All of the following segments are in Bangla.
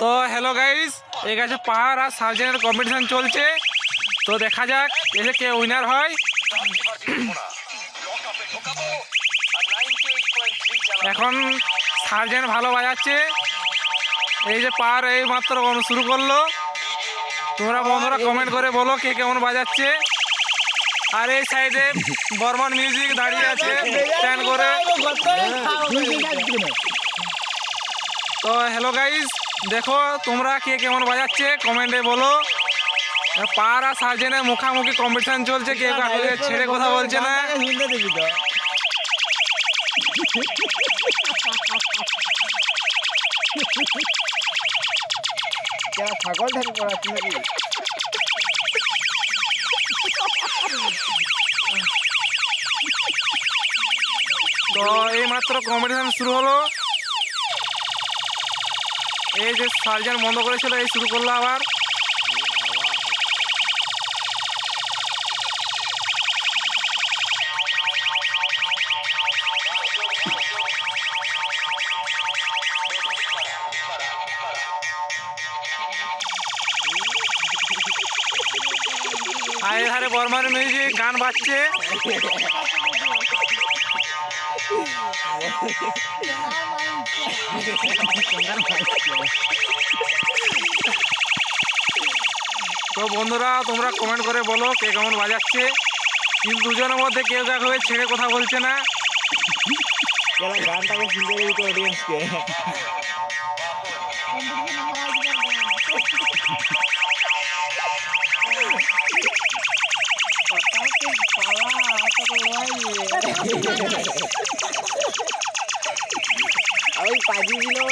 তো হ্যালো গাইস এই গাছে পাহাড় আর সার্জেনের কম্পিটিশন চলছে। তো দেখা যাক এসে কে উইনার হয়। এখন সার্জেন ভালো বাজাচ্ছে। এই যে পাহাড় এই মাত্র শুরু করল। তোমরা বন্ধুরা কমেন্ট করে বলো কে কেমন বাজাচ্ছে। আর এই সাইডে বর্মন মিউজিক দাঁড়িয়ে আছে স্ট্যান্ড করে। তো হ্যালো গাইস দেখো তোমরা কে কেমন বাজাচ্ছে কমেন্টে বলো। পার আর সার্জেনের মুখামুখি কম্পিটিশন চলছে কে কাউকে ছেড়ে কথা বলছে না। ছাগল ঢাকা করাচ্ছি নাকি? তো এই মাত্র কম্পিটিশন শুরু হলো। এই যে সার্জেন বন্ধ করেছিল, এই শুরু করল আবার। আর এধারে বর্মার মিউজিক গান বাজছে। তো বন্ধুরা তোমরা কমেন্ট করে বলো কে কেমন বাজাচ্ছে। কিন্তু দুজনের মধ্যে কেউ কাউকে ছেড়ে কথা বলছে না। গানটাকে শুনতে অডিয়েন্সকে ওই পাজি দিল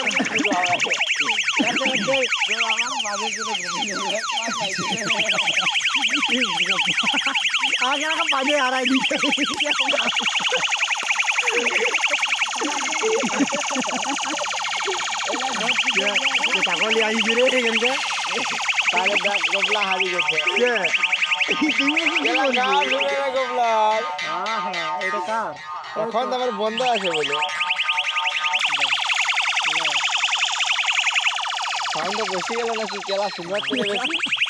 আগে আমাকে পাজি হারাই দিচ্ছে ছাগলি আহিছি রে কেনকে তাহলে গোবলা হারি গেছে। এটা কার এখন তো। আমার বন্ধ আছে বলে। সাউন্ড বসে গেল নাকি? কেলা সুন্দর করে বেশি।